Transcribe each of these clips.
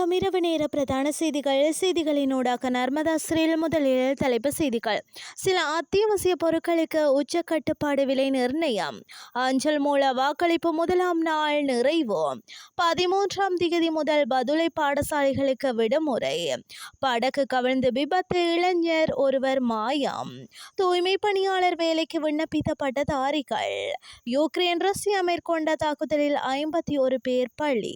வணக்கம் இரவு நேர பிரதான செய்திகள் செய்திகளினூடாக நர்மதா ஸ்ரீல் முதலில் தலைப்பு செய்திகள். சில அத்தியாவசிய பொருட்களுக்கு உச்ச கட்டுப்பாடு விலை நிர்ணயம். அஞ்சல் மூல வாக்களிப்பு முதலாம் நாள் நிறைவு. பதிமூன்றாம் தேதி முதல் பதுளை பாடசாலைகளுக்கு விடுமுறை. படகு கவிழ்ந்து விபத்து இளைஞர் ஒருவர் மாயம். தூய்மை பணியாளர் வேலைக்கு விண்ணப்பித்த பட்டதாரிகள் யுக்ரைன் ரஷ்யா மேற்கொண்ட தாக்குதலில் ஐம்பத்தி ஒரு பேர் பள்ளி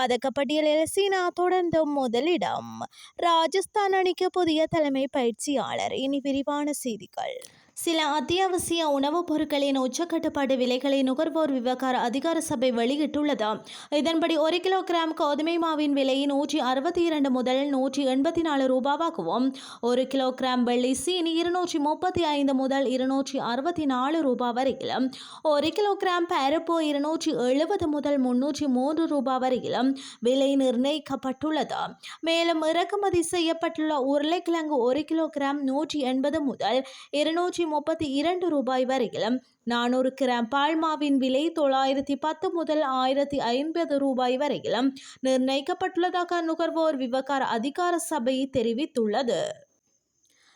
பதக்கப்பட்டியலில் சீனா தொடர்ந்து முதலிடம். ராஜஸ்தான் அணிக்கு புதிய தலைமை பயிற்சியாளர். இனி விரிவான செய்திகள். சில அத்தியாவசிய உணவுப் பொருட்களின் உச்சக்கட்டுப்பாடு விலைகளை நுகர்வோர் விவகார அதிகார சபை வெளியிட்டுள்ளது. இதன்படி ஒரு கிலோகிராம் கோதுமை மாவின் விலை நூற்றி அறுபத்தி இரண்டு முதல் நூற்றி எண்பத்தி நாலு ரூபாவாகவும் ஒரு கிலோகிராம் வெள்ளி சீனி இருநூற்றி முப்பத்தி ஐந்து முதல் இருநூற்றி அறுபத்தி நாலு ரூபாய் வரையிலும் ஒரு கிலோகிராம் பருப்பு இருநூற்றி எழுபது முதல் முன்னூற்றி மூன்று ரூபாய் வரையிலும் விலை நிர்ணயிக்கப்பட்டுள்ளது. மேலும் இறக்குமதி செய்யப்பட்டுள்ள உருளைக்கிழங்கு ஒரு கிலோகிராம் நூற்றி எண்பது முதல் இருநூற்றி முப்பத்தி இரண்டு ரூபாய் வரையிலும். நானூறு கிராம் பால்மாவின் விலை தொள்ளாயிரத்தி பத்து முதல் ஆயிரத்தி ஐம்பது ரூபாய் வரையிலும். நிர்ணயிக்கப்பட்டுள்ளதாக நுகர்வோர் விவகார அதிகார சபை தெரிவித்துள்ளது.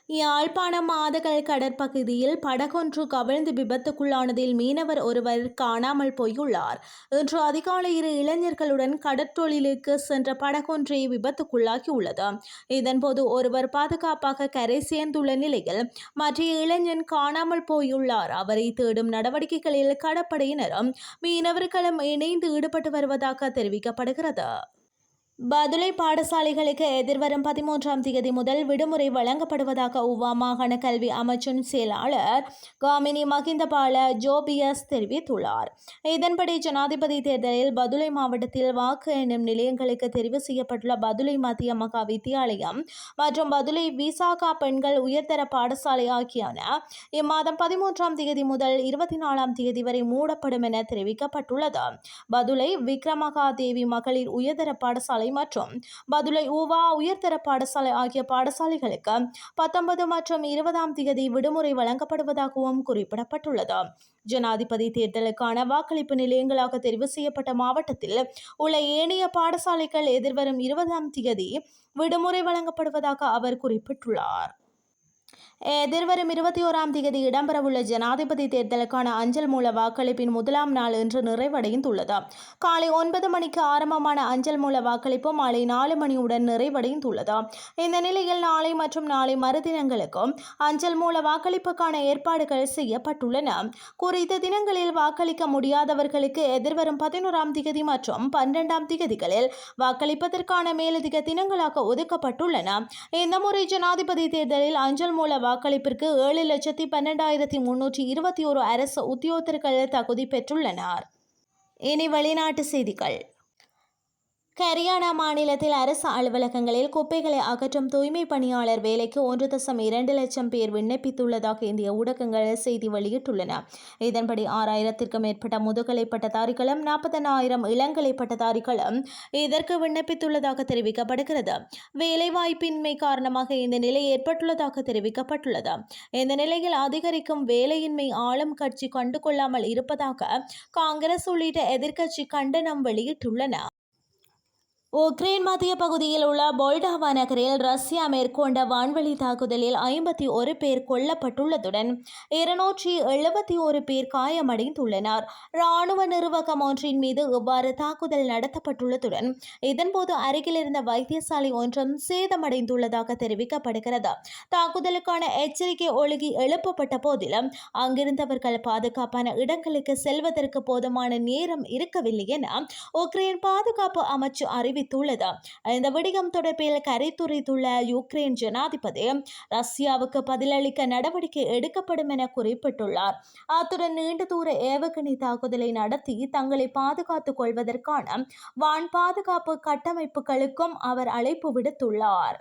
யாழ்ப்பாணம் மாதகல் கடற்பகுதியில் படகொன்று கவிழ்ந்து விபத்துக்குள்ளானதில் மீனவர் ஒருவர் காணாமல் போயுள்ளார். இன்று அதிகாலை இரு இளைஞர்களுடன் கடற்றொழிலுக்கு சென்ற படகொன்றை விபத்துக்குள்ளாகியுள்ளது. இதன்போது ஒருவர் பாதுகாப்பாக கரை சேர்ந்துள்ள நிலையில் மற்ற இளைஞன் காணாமல் போயுள்ளார். அவரை தேடும் நடவடிக்கைகளில் கடற்படையினரும் மீனவர்களும் இணைந்து ஈடுபட்டு வருவதாக தெரிவிக்கப்படுகிறது. பதுளை பாடசாலைகளுக்கு எதிர்வரும் பதிமூன்றாம் தேதி முதல் விடுமுறை வழங்கப்படுவதாக உவா மாகாண கல்வி அமைச்சின் செயலாளர் காமினி மகிந்தபால ஜோபியஸ் தெரிவித்துள்ளார். இதன்படி ஜனாதிபதி தேர்தலில் பதுளை மாவட்டத்தில் வாக்கு எண்ணும் நிலையங்களுக்கு தெரிவு செய்யப்பட்டுள்ள பதுளை மத்திய மகா வித்தியாலயம் மற்றும் பதுளை விசாகா பெண்கள் உயர்தர பாடசாலை ஆகியன இம்மாதம் பதிமூன்றாம் தேதி முதல் இருபத்தி நாலாம் தேதி வரை மூடப்படும் என தெரிவிக்கப்பட்டுள்ளது. பதுளை விக்ரமகா தேவி மகளிர் உயர்தர பாடசாலை மற்றும் பதுளை ஊவா உயர்தர பாடசாலை ஆகிய பாடசாலைகளுக்கு பத்தொன்பது மற்றும் இருபதாம் தேதி விடுமுறை வழங்கப்படுவதாகவும் குறிப்பிடப்பட்டுள்ளது. ஜனாதிபதி தேர்தலுக்கான வாக்களிப்பு நிலையங்களாக தெரிவு செய்யப்பட்ட மாவட்டத்தில் உள்ள ஏனைய பாடசாலைகள் எதிர்வரும் இருபதாம் தேதி விடுமுறை வழங்கப்படுவதாக அவர் குறிப்பிட்டுள்ளார். எதிர்வரும் இருபத்தி ஓராம் தேதி இடம்பெறவுள்ள ஜனாதிபதி தேர்தலுக்கான அஞ்சல் மூல வாக்களிப்பின் முதலாம் நாள் இன்று நிறைவடைந்துள்ளது. காலை ஒன்பது மணிக்கு ஆரம்பமான அஞ்சல் மூல வாக்களிப்பு மாலை நாலு மணியுடன் நிறைவடைந்துள்ளது. இந்த நிலையில் நாளை மற்றும் நாளை மறுதினங்களுக்கும் அஞ்சல் மூல வாக்களிப்புக்கான ஏற்பாடுகள் செய்யப்பட்டுள்ளன. குறித்த தினங்களில் வாக்களிக்க முடியாதவர்களுக்கு எதிர்வரும் பதினோராம் திகதி மற்றும் பன்னிரெண்டாம் திகதிகளில் வாக்களிப்பதற்கான மேலதிக தினங்களாக ஒதுக்கப்பட்டுள்ளன. இந்த முறை ஜனாதிபதி தேர்தலில் அஞ்சல் மூல வாக்களிப்பிற்கு ஏழு லட்சத்தி பன்னெண்டாயிரத்தி முன்னூற்றி இருபத்தி ஒரு அரசு உத்தியோகத்தர்கள் தகுதி பெற்றுள்ளனர். இனி வெளிநாட்டு செய்திகள். ஹரியானா மாநிலத்தில் அரசு அலுவலகங்களில் குப்பைகளை அகற்றும் தூய்மை பணியாளர் வேலைக்கு ஒன்று தசம் இரண்டு லட்சம் பேர் விண்ணப்பித்துள்ளதாக இந்திய ஊடகங்கள் செய்தி வெளியிட்டுள்ளன. இதன்படி ஆறாயிரத்திற்கும் மேற்பட்ட முதுகலை பட்டதாரிகளும் நாற்பதனாயிரம் இளங்கலை பட்டதாரிகளும் இதற்கு விண்ணப்பித்துள்ளதாக தெரிவிக்கப்படுகிறது. வேலைவாய்ப்பின்மை காரணமாக இந்த நிலை ஏற்பட்டுள்ளதாக தெரிவிக்கப்பட்டுள்ளது. இந்த நிலையில் அதிகரிக்கும் வேலையின்மை ஆளும் கட்சி கண்டுகொள்ளாமல் இருப்பதாக காங்கிரஸ் உள்ளிட்ட எதிர்க்கட்சி கண்டனம் வெளியிட்டுள்ளன. உக்ரைன் மத்திய பகுதியில் உள்ள போல்டாவா நகரில் ரஷ்யா மேற்கொண்ட வான்வழி தாக்குதலில் ஐம்பத்தி ஒரு பேர் கொல்லப்பட்டுள்ளதுடன் இருநூற்றி எழுபத்தி ஒரு பேர் காயமடைந்துள்ளனர். இராணுவ நிர்வாகம் ஒன்றின் மீது இவ்வாறு தாக்குதல் நடத்தப்பட்டுள்ளதுடன் இதன்போது அருகில் இருந்த வைத்தியசாலை ஒன்றும் சேதமடைந்துள்ளதாக தெரிவிக்கப்படுகிறது. தாக்குதலுக்கான எச்சரிக்கை ஒழுகி எழுப்பப்பட்ட போதிலும் அங்கிருந்தவர்கள் பாதுகாப்பான இடங்களுக்கு செல்வதற்கு போதுமான நேரம் இருக்கவில்லை என உக்ரைன் பாதுகாப்பு அமைச்சு அறிவி தெரிவித்துள்ளது இந்த விடயம் தொடர்பில் கரைத்துரைத்துள்ள யுக்ரைன் ஜனாதிபதி ரஷ்யாவுக்கு பதிலளிக்க நடவடிக்கை எடுக்கப்படும் என குறிப்பிட்டுள்ளார். அத்துடன் நீண்ட தூர ஏவுகணை தாக்குதலை நடத்தி தங்களை பாதுகாத்துக் கொள்வதற்கான வான் பாதுகாப்பு கட்டமைப்புகளுக்கும் அவர் அழைப்பு விடுத்துள்ளார்.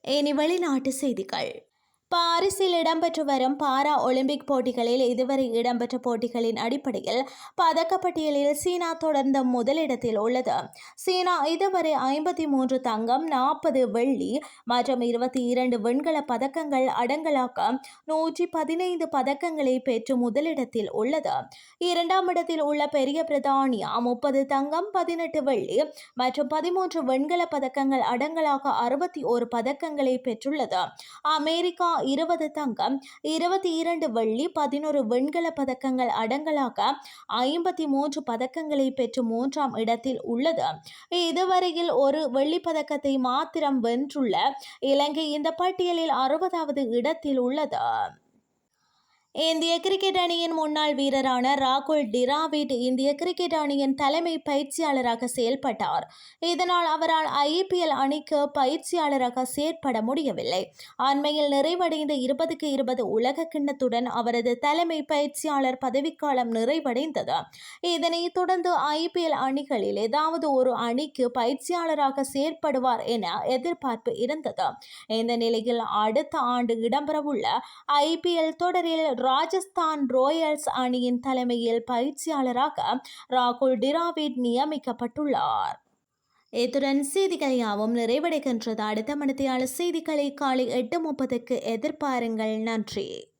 இனி வெளிநாட்டு செய்திகள். பாரிஸில் இடம்பெற்று வரும் பாரா ஒலிம்பிக் போட்டிகளில் இதுவரை இடம்பெற்ற போட்டிகளின் அடிப்படையில் பதக்கப்பட்டியலில் சீனா தொடர்ந்த முதலிடத்தில் உள்ளது. சீனா இதுவரை ஐம்பத்தி மூன்று தங்கம் நாற்பது வெள்ளி மற்றும் இருபத்தி இரண்டு வெண்கல பதக்கங்கள் அடங்கலாக நூற்றி பதினைந்து பதக்கங்களை பெற்று முதலிடத்தில் உள்ளது. இரண்டாம் இடத்தில் உள்ள பெரிய பிரித்தானியா முப்பது தங்கம் பதினெட்டு வெள்ளி மற்றும் பதிமூன்று வெண்கல பதக்கங்கள் அடங்கலாக அறுபத்தி ஒரு பதக்கங்களை பெற்றுள்ளது. அமெரிக்கா இருபது தங்கம் இருபத்தி இரண்டு வெள்ளி பதினோரு வெண்கல பதக்கங்கள் அடங்கலாக ஐம்பத்தி மூன்று பதக்கங்களை பெற்று மூன்றாம் இடத்தில் உள்ளது. இதுவரையில் ஒரு வெள்ளி பதக்கத்தை மாத்திரம் வென்றுள்ள இலங்கை இந்த பட்டியலில் அறுபதாவது இடத்தில் உள்ளது. இந்திய கிரிக்கெட் அணியின் முன்னாள் வீரரான ராகுல் டிராவிட் இந்திய கிரிக்கெட் அணியின் தலைமை பயிற்சியாளராக செயல்பட்டார். இதனால் அவரால் ஐபிஎல் அணிக்கு பயிற்சியாளராக செயற்பட முடியவில்லை. அண்மையில் நிறைவடைந்த இருபதுக்கு இருபது உலக கிண்ணத்துடன் அவரது தலைமை பயிற்சியாளர் பதவிக்காலம் நிறைவடைந்தது. இதனைத் தொடர்ந்து ஐபிஎல் அணிகளில் ஏதாவது ஒரு அணிக்கு பயிற்சியாளராக செயற்படுவார் என எதிர்பார்ப்பு இருந்தது. இந்த நிலையில் அடுத்த ஆண்டு இடம்பெறவுள்ள ஐபிஎல் தொடரில் ராஜஸ்தான் ராயல்ஸ் அணியின் தலைமையில் பயிற்சியாளராக ராகுல் டிராவிட் நியமிக்கப்பட்டுள்ளார். இத்துடன் செய்திகள் யாவும் நிறைவடைகின்றது. அடுத்த மணித்தியாளர் செய்திகளை காலை எட்டு முப்பதுக்கு எதிர்பாருங்கள். நன்றி.